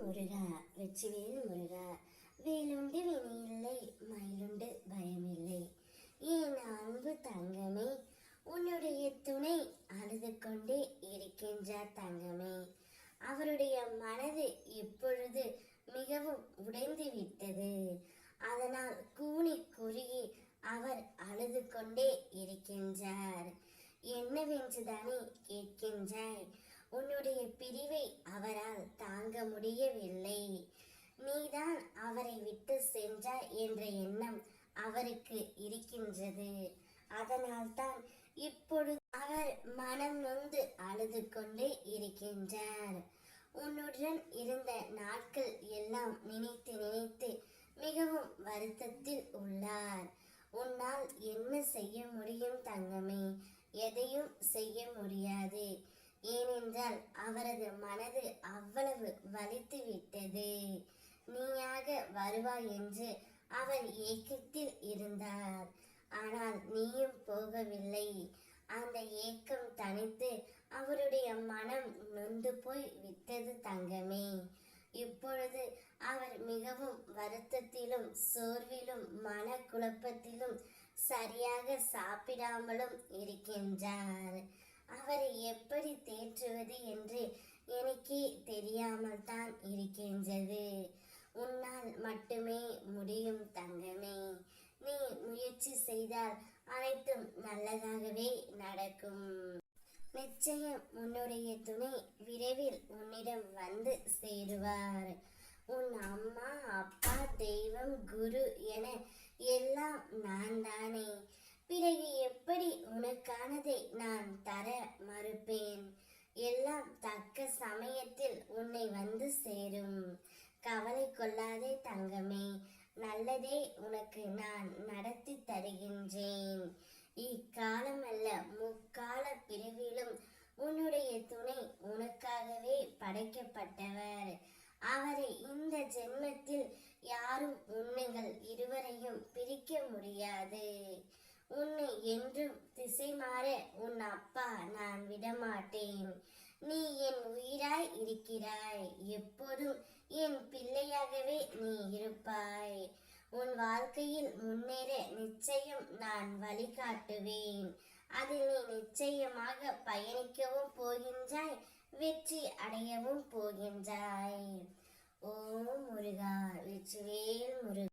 முருகா வெற்றிவேல் முருகா. வேலுண்டு வினையில்லை மயிலுண்டு பயமில்லை. என் அன்பு தங்கமே உன்னுடைய துணை அழுது கொண்டே இருக்கின்றார் தங்கமே. அவருடைய மனது இப்பொழுது மிகவும் உடைந்து விட்டது. அதனால் கூனி குறுகி அவர் அழுது கொண்டே இருக்கின்றார். என்னவென்றுதானே கேட்கின்றாய்? உன்னுடைய பிரிவை அவரால் தாங்க முடியவில்லை. நீதான் அவரை விட்டு சென்றாய் என்ற எண்ணம் அவருக்கு இருக்கின்றது. அதனால்தான் இப்பொழுது அவர் மனம் நொந்து அழுது கொண்டே இருக்கின்றார். உன்னுடன் இருந்த நாட்கள் எல்லாம் நினைத்து நினைத்து மிகவும் வருத்தத்தில் உள்ளார். உன்னால் என்ன செய்ய முடியும் தங்கமே? எதையும் செய்ய முடியாது. ஏனென்றால் அவரது மனது அவ்வளவு வலித்து விட்டது நீயாக வருவாய் என்று அவர் ஏக்கத்தில் இருந்தார். ஆனால் நீயும் போகவில்லை. அந்த ஏக்கம் தனித்து அவருடைய மனம் நொந்து போய் விட்டது தங்கமே. இப்பொழுது அவர் மிகவும் வருத்தத்திலும் சோர்விலும் மனக்குழப்பத்திலும் சரியாக சாப்பிடாமலும் இருக்கின்றார். அவரை எப்படி தேற்றுவது என்று எனக்கே தெரியாமல் தான் இருக்கின்றது. உன்னால் மட்டுமே முடியும் தங்கமே. நீ முயற்சி செய்தால் அனைத்தும் நல்லதாகவே நடக்கும். நிச்சயம் உன்னுடைய துணை விரைவில் உன்னிடம் வந்து சேருவார். உன் அம்மா அப்பா தெய்வம் குரு என எல்லாம் நான் தானே பிறகு எப்படி உனக்கானதை நான் தர மறுப்பேன்? எல்லாம் தக்க சமயத்தில் உன்னை வந்து சேரும். கவலை கொள்ளாதே தங்கமே நல்லதே உனக்கு நான் நடத்தி தருகின்றேன். இக்காலம் அல்ல முக்கால பிரிவிலும் உன்னுடைய துணை உனக்காகவே படைக்கப்பட்டவர். அவரை இந்த ஜென்மத்தில் யாரும் உன்னைகள் இருவரையும் பிரிக்க முடியாது. உன்னை என்றும் திசை மாற உன் அப்பா நான் விடமாட்டேன். நீ என் உயிராய் இருக்கிறாய். எப்போதும் என் பிள்ளையாகவே நீ இருப்பாய். உன் வாழ்க்கையில் முன்னேற நிச்சயம் நான் வழிகாட்டுவேன். அதில் நீ நிச்சயமாக பயணிக்கவும் போகின்றாய். வெற்றி அடையவும் போகின்றாய். ஓம் முருகா வெற்றிவேல் முருகா.